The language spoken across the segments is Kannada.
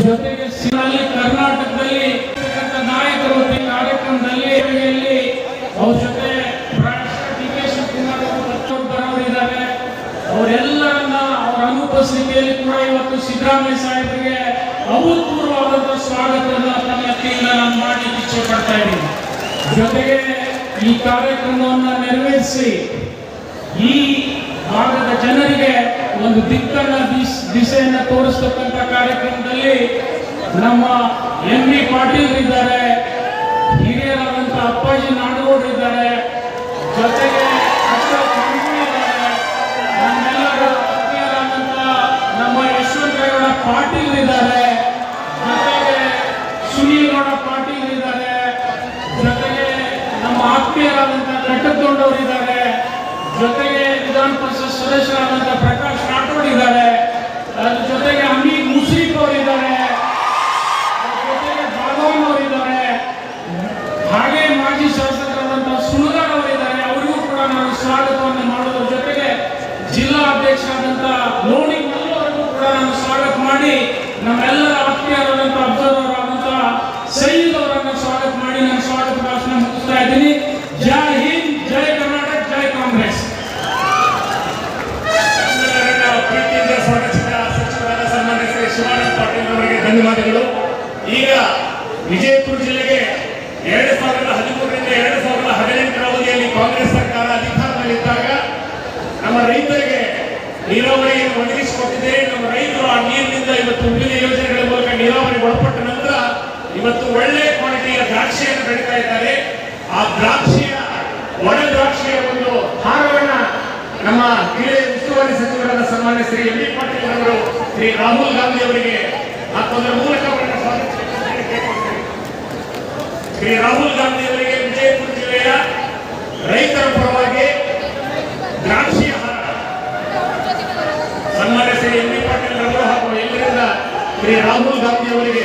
ಜೊತೆಗೆ ಕರ್ನಾಟಕದಲ್ಲಿ ನಾಯಕರು ಕಾರ್ಯಕ್ರಮದಲ್ಲಿ ಅವ್ರ ಜೊತೆ ಬರೋರಿದ್ದಾರೆ ಅವರೆಲ್ಲರನ್ನ ಅವರ ಅನುಪಸ್ಥಿತಿಯಲ್ಲಿ ಕೂಡ ಇವತ್ತು ಸಿದ್ದರಾಮಯ್ಯ ಸಾಹೇಬರಿಗೆ ಅಭೂತಪೂರ್ವವಾದಂತಹ ಸ್ವಾಗತವನ್ನು ತನ್ನ ವತಿಯಿಂದ ನಾನು ಮಾಡಲಿಕ್ಕೆ ಇಚ್ಛೆ ಪಡ್ತಾ ಇದ್ದೀನಿ. ಜೊತೆಗೆ ಈ ಕಾರ್ಯಕ್ರಮವನ್ನ ನೆರವೇರಿಸಿ ಈ ಭಾಗದ ಜನರಿಗೆ ಒಂದು ದಿಕ್ಕನ್ನ ದಿಸ್- ದಿಸೆಯನ್ನ ತೋರಿಸ್ತಕ್ಕಂಥ ಕಾರ್ಯಕ್ರಮದಲ್ಲಿ ನಮ್ಮ ಎಂ ಬಿ ಪಾಟೀಲ್ ಇದ್ದಾರೆ, ಹಿರಿಯರಾದಂಥ ಅಪ್ಪಾಜಿ ನಾಡಗೌಡರು ಇದ್ದಾರೆ, ಜೊತೆಗೆ ನಮ್ಮ ಯಶವಂತ ಗೌಡ ನಮ್ಮೆಲ್ಲರ ಆತ್ಮೀಯರಾದಂಥ ನಮ್ಮ ಯಶವಂತರೇಗೌಡ ಪಾಟೀಲ್ ಇದ್ದಾರೆ, ಜೊತೆಗೆ ಸುನೀಲ್ ಗೌಡ ಪಾಟೀಲ್ ಇದ್ದಾರೆ, ಜೊತೆಗೆ ನಮ್ಮ ಆತ್ಮೀಯರಾದಂಥ ಕಟ್ಟದೊಂಡವರು ಇದ್ದಾರೆ. ಜೊತೆಗೆ ವಿಧಾನ ಪರಿಷತ್ ಸದಸ್ಯರಾದಂಥ ಪ್ರಕಾಶ್ ರಾಠೋಡ್ ಇದ್ದಾರೆ. ಅದ್ರ ಜೊತೆಗೆ ಅಮೀರ್ ಮುಸ್ರಿಫ್ ಅವರು ಇದ್ದಾರೆ. ಜೊತೆಗೆ ಭಾಗವನ್ ಅವರು ಇದ್ದಾರೆ. ಹಾಗೆ ಮಾಜಿ ಶಾಸಕರಾದಂಥ ಸುಣಗಾರ್ ಅವರು ಇದ್ದಾರೆ. ಅವರಿಗೂ ಕೂಡ ನಾನು ಸ್ವಾಗತವನ್ನು ಮಾಡೋದ್ರ ಜೊತೆಗೆ ಜಿಲ್ಲಾ ಅಧ್ಯಕ್ಷರಾದಂಥ ಲೋಣಿ ಮಲ್ಲು ಕೂಡ ನಾನು ಸ್ವಾಗತ ಮಾಡಿ ನಮ್ಮೆಲ್ಲರ ಧನ್ಯವಾದಗಳು ಈಗ ವಿಜಯಪುರ ಜಿಲ್ಲೆಗೆ ಎರಡು ಸಾವಿರದ ಹದಿಮೂರರಿಂದ ಎರಡು ಸಾವಿರದ ಹದಿನೆಂಟರ ಅವಧಿಯಲ್ಲಿ ಕಾಂಗ್ರೆಸ್ ಸರ್ಕಾರ ಅಧಿಕಾರದಲ್ಲಿದ್ದಾಗ ನಮ್ಮ ರೈತರಿಗೆ ನೀರಾವರಿಯನ್ನು ಒದಗಿಸಿಕೊಟ್ಟಿದೆ. ನಮ್ಮ ರೈತರು ಆ ನೀರಿನಿಂದ ಇವತ್ತು ವಿವಿಧ ಯೋಜನೆಗಳ ಮೂಲಕ ನೀರಾವರಿ ಒಳಪಟ್ಟ ನಂತರ ಇವತ್ತು ಒಳ್ಳೆ ಕ್ವಾಲಿಟಿಯ ದ್ರಾಕ್ಷಿಯನ್ನು ಬೆಳೀತಾ ಇದ್ದಾರೆ. ಆ ದ್ರಾಕ್ಷಿಯ, ಒಣ ದ್ರಾಕ್ಷಿಯ ಒಂದು ಹಾರವನ್ನ ನಮ್ಮ ಹಿರಿಯ ಉಸ್ತುವಾರಿ ಸಚಿವರಾದ ಸನ್ಮಾನ್ಯ ಶ್ರೀ ಎಂ ಪಾಟೀಲ್ ಅವರು ಶ್ರೀ ರಾಹುಲ್ ಗಾಂಧಿ ಅವರಿಗೆ ಮತ್ತೊಂದರ ಮೂಲಕ ಅವರನ್ನು ಸ್ವಾಗತಿಸುವುದಕ್ಕೆ ಕೇಳಿಕೊಳ್ತೇನೆ. ಶ್ರೀ ರಾಹುಲ್ ಗಾಂಧಿ ಅವರಿಗೆ ವಿಜಯಪುರ ಜಿಲ್ಲೆಯ ರೈತರ ಪರವಾಗಿ ದ್ರಾಕ್ಷಿ ಸನ್ಮಾನ್ಯ ಶ್ರೀ ಎಂ ಬಿ ಪಾಟೀಲ್ ಹಾಗೂ ಎಲ್ಲರಿಂದ ಶ್ರೀ ರಾಹುಲ್ ಗಾಂಧಿ ಅವರಿಗೆ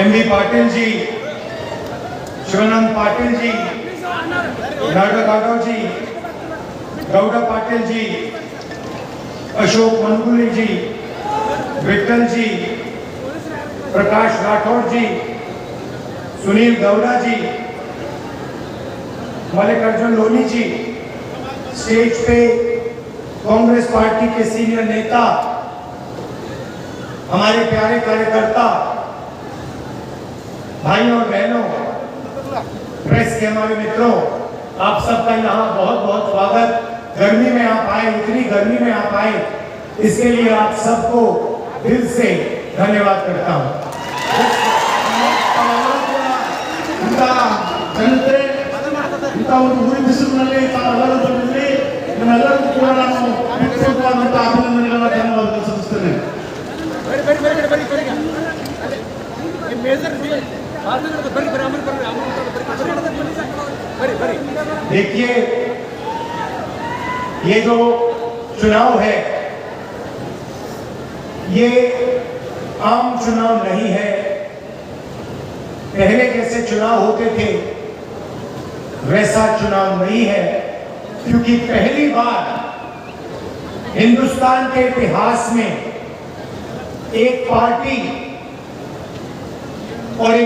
M B Patil ji Shivanand Patil ji Nada Gadav ji Gowda Patil ji Ashok Managuli ji Vithal ji Prakash Rathore ji Sunil Gowda ji Mallikarjun Loni ji stage पे कांग्रेस पार्टी के सीनियर नेता, हमारे प्यारे कार्यकर्ता भाइयों और बहनों प्रेस के हमारे मित्रों आप सबका यहाँ बहुत बहुत स्वागत गर्मी में आप आए इतनी गर्मी में आप आए इसके लिए आप सबको दिल से धन्यवाद करता हूँ ಇಂಥ ಜನತೆ ಇಂಥ ಒಂದು ಉರಿ ಬಿಸಿಲಿನಲ್ಲಿ ತಾವೆಲ್ಲರೂ ಬಂದಿದ್ರಿ ನಿಮ್ಮೆಲ್ಲರಿಗೂ ಕೂಡ ನಾನು ವ್ಯಕ್ತಿಗತವಾದಂಥ ಅಭಿನಂದನೆಗಳನ್ನ ಧನ್ಯವಾದಗಳು ಸಲ್ಲಿಸ್ತೇನೆ देखिए, ये जो चुनाव है, ये आम चुनाव नहीं है। पहले जैसे चुनाव होते थे, वैसा चुनाव नहीं है, क्योंकि पहली बार हिंदुस्तान के इतिहास में एक पार्टी और एक